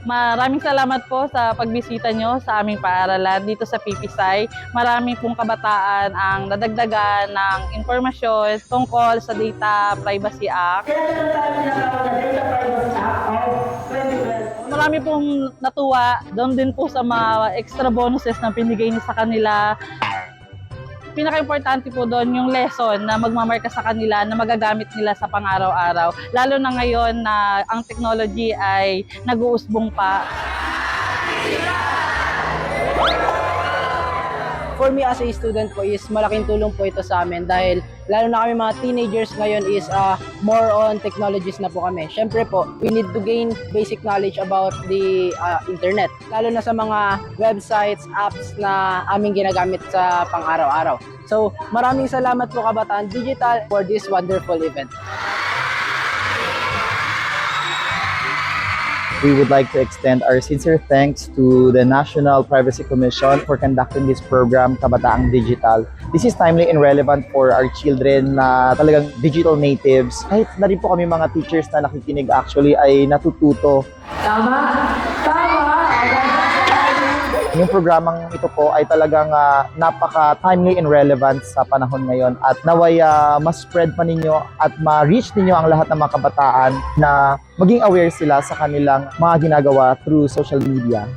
Maraming salamat po sa pagbisita nyo sa aming paaralan dito sa PPSI. Marami pong kabataan ang nadagdagan ng impormasyon tungkol sa Data Privacy Act. Marami pong natuwa doon din po sa mga extra bonuses na pinigay niyo sa kanila. Pinaka-importante po doon yung lesson na magmamarka sa kanila na magagamit nila sa pang-araw-araw. Lalo na ngayon na ang technology ay nag-uusbong pa. For me as a student po is malaking tulong po ito sa amin dahil lalo na kami mga teenagers ngayon is uh, more on technologies na po kami. Siyempre po, we need to gain basic knowledge about the uh, internet. Lalo na sa mga websites, apps na aming ginagamit sa pang-araw-araw. So, maraming salamat po Kabataan Digital for this wonderful event. We would like to extend our sincere thanks to the National Privacy Commission for conducting this program, Kabataang Digital. This is timely and relevant for our children na talagang digital natives. Kahit na rin po kami mga teachers na nakikinig actually ay natututo. Yung programang ito po ay talagang ah, napaka-timely and relevant sa panahon ngayon at naway ah, mas spread pa ninyo at ma-reach ninyo ang lahat ng mga kabataan na maging aware sila sa kanilang mga ginagawa through social media.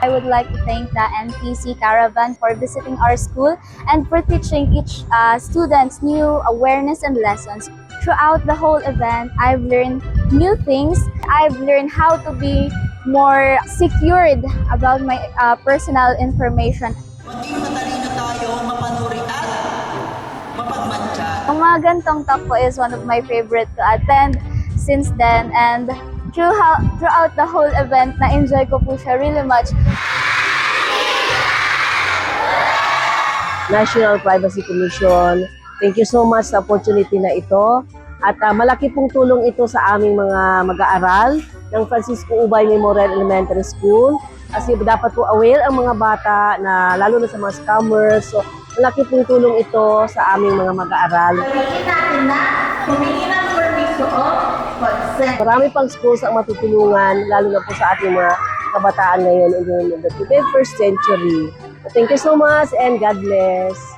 I would like to thank the NPC Caravan for visiting our school and for teaching each uh, students new awareness and lessons. Throughout the whole event, I've learned new things. I've learned how to be more secured about my uh, personal information. Maging matalino tayo, mapanuri at mapagmantsa. Ang mga gantong talk po is one of my favorite to attend since then and throughout, throughout the whole event, na-enjoy ko po siya really much. National Privacy Commission. Thank you so much sa opportunity na ito. At ah, malaki pong tulong ito sa aming mga mag-aaral ng Francisco Ubay Memorial Elementary School. Kasi dapat po aware ang mga bata na lalo na sa mga scammers. So, malaki pong tulong ito sa aming mga mag-aaral. Marami pang schools ang matutulungan, lalo na po sa ating mga kabataan ngayon in the 21st century. Thank you so much and God bless.